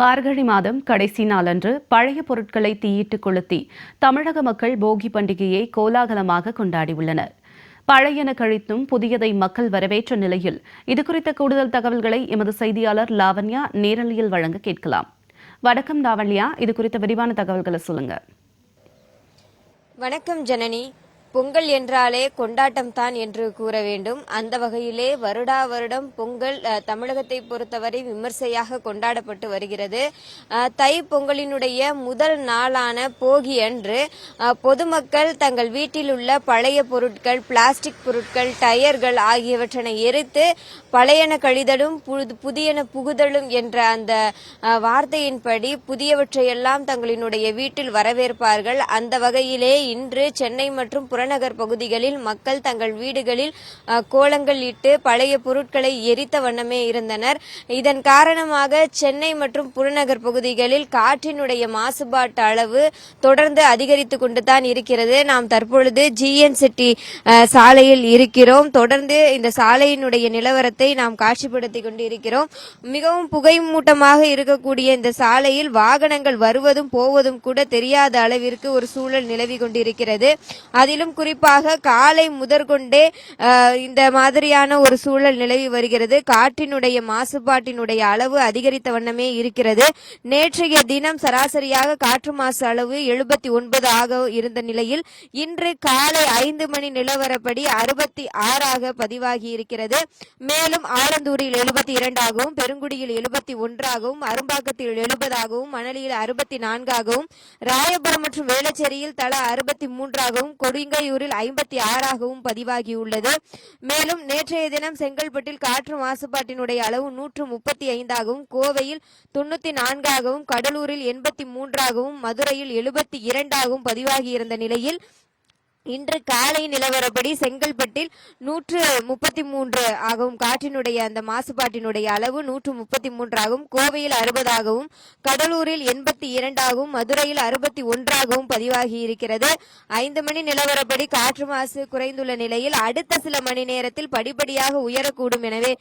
மார்கழி மாதம் கடைசி நாளன்று பழைய பொருட்களை தீயிட்டு கொளுத்தி தமிழக மக்கள் போகி பண்டிகையை கோலாகலமாக கொண்டாடியுள்ளனர். பழையன கழித்தும் புதியதை மக்கள் வரவேற்ற நிலையில் இதுகுறித்த கூடுதல் தகவல்களை எமது செய்தியாளர் லாவண்யா நேரலையில் வழங்க கேட்கலாம். வணக்கம் லாவண்யா இது குறித்த விரிவான தகவல்களை சொல்லுங்க. வணக்கம் ஜனனி. பொங்கல் என்றாலே கொண்டாட்டம் தான் என்று கூற வேண்டும். அந்த வகையிலே வருடா வருடம் பொங்கல் தமிழகத்தை பொறுத்தவரை விமர்சையாக கொண்டாடப்பட்டு வருகிறது. தை பொங்கலினுடைய முதல் நாளான போகி அன்று பொதுமக்கள் தங்கள் வீட்டில் உள்ள பழைய பொருட்கள் பிளாஸ்டிக் பொருட்கள் டயர்கள் ஆகியவற்றினை எரித்து பழையன கழிதலும் புதியன புகுதலும் என்ற அந்த வார்த்தையின்படி புதியவற்றையெல்லாம் தங்களினுடைய வீட்டில் வரவேற்பார்கள். அந்த வகையிலே இன்று சென்னை மற்றும் புறநகர் பகுதிகளில் மக்கள் தங்கள் வீடுகளில் கோலங்கள் இட்டு பழைய பொருட்களை எரித்த வண்ணமே இருந்தனர். இதன் காரணமாக சென்னை மற்றும் புறநகர் பகுதிகளில் காற்றினுடைய மாசுபாட்டு அளவு தொடர்ந்து அதிகரித்து கொண்டுதான் இருக்கிறது. நாம் தற்பொழுது ஜிஎன் சிட்டி சாலையில் இருக்கிறோம். தொடர்ந்து இந்த சாலையினுடைய நிலவரத்தை நாம் காட்சிப்படுத்தி கொண்டு இருக்கிறோம் மிகவும் புகைமூட்டமாக இருக்கக்கூடிய இந்த சாலையில் வாகனங்கள் வருவதும் போவதும் கூட தெரியாத அளவிற்கு ஒரு சூழல் நிலவி கொண்டிருக்கிறது. அதிலும் குறிப்பாக காலை முதற்கொண்டே இந்த மாதிரியான ஒரு சூழல் நிலவி வருகிறது. காற்றினுடைய மாசுபாட்டினுடைய அளவு அதிகரித்த வண்ணமே இருக்கிறது. நேற்றைய தினம் சராசரியாக காற்று மாசு அளவு எழுபத்தி ஒன்பது ஆக இருந்த நிலையில் இன்று காலை ஐந்து மணி நிலவரப்படி அறுபத்தி ஆறாக பதிவாகி இருக்கிறது. மேலும் ஆலந்தூரில் எழுபத்தி இரண்டாகவும் பெருங்குடியில் எழுபத்தி ஒன்றாகவும் அரும்பாக்கத்தில் எழுபதாகவும் மணலியில் அறுபத்தி நான்காகவும் ராயபுரம் மற்றும் வேளச்சேரியில் தலா அறுபத்தி மூன்றாகவும் உறையூரில் ஐம்பத்தி ஆறாகவும் பதிவாகியுள்ளது. மேலும் நேற்றைய தினம் செங்கல்பட்டில் காற்று மாசுபாட்டினுடைய அளவு நூற்று முப்பத்தி ஐந்தாகவும் கோவையில் தொண்ணூத்தி நான்காகவும் கடலூரில் எண்பத்தி மூன்றாகவும் மதுரையில் எழுபத்தி இரண்டாகவும் பதிவாகியிருந்த நிலையில் இன்று காலை நிலவரப்படி செங்கல்பட்டில் நூற்று முப்பத்தி மூன்று ஆகவும் காற்றினுடைய அந்த மாசுபாட்டினுடைய அளவு நூற்று முப்பத்தி மூன்றாகவும் கோவையில் அறுபதாகவும் கடலூரில் எண்பத்தி இரண்டாகவும் மதுரையில் அறுபத்தி ஒன்றாகவும் பதிவாகி இருக்கிறது. ஐந்து மணி நிலவரப்படி காற்று மாசு குறைந்துள்ள நிலையில் அடுத்த சில மணி நேரத்தில் படிப்படியாக உயரக்கூடும் எனவே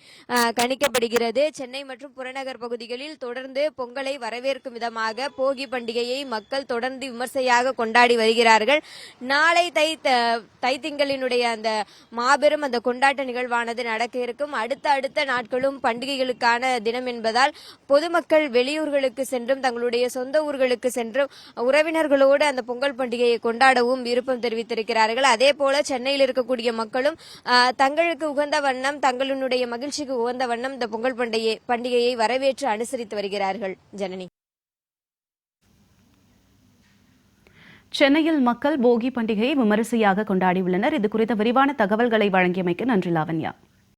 கணிக்கப்படுகிறது. சென்னை மற்றும் புறநகர் பகுதிகளில் தொடர்ந்து பொங்கலை வரவேற்கும் விதமாக போகி பண்டிகையை மக்கள் தொடர்ந்து விமர்சையாக கொண்டாடி வருகிறார்கள். நாளை தை தை திங்களினுடைய அந்த மாபெரும் அந்த கொண்டாட்ட நிகழ்வானது நடக்க இருக்கும். அடுத்த அடுத்த நாட்களும் பண்டிகைகளுக்கான தினம் என்பதால் பொதுமக்கள் வெளியூர்களுக்கு சென்றும் தங்களுடைய சொந்த ஊர்களுக்கு சென்றும் உறவினர்களோடு அந்த பொங்கல் பண்டிகையை கொண்டாடவும் விருப்பம் தெரிவித்திருக்கிறார்கள். அதே போல சென்னையில் இருக்கக்கூடிய மக்களும் ஆஹ், தங்களுக்கு உகந்த வண்ணம் தங்களுடைய மகிழ்ச்சிக்கு உகந்த வண்ணம் இந்த பொங்கல் பண்டிகை பண்டிகையை வரவேற்று அனுசரித்து வருகிறார்கள். ஜனனி. சென்னையில் மக்கள் போகி பண்டிகையை விமரிசையாக கொண்டாடியுள்ளனர். இது குறித்த விரிவான தகவல்களை வழங்கியமைக்கு நன்றி லாவண்யா.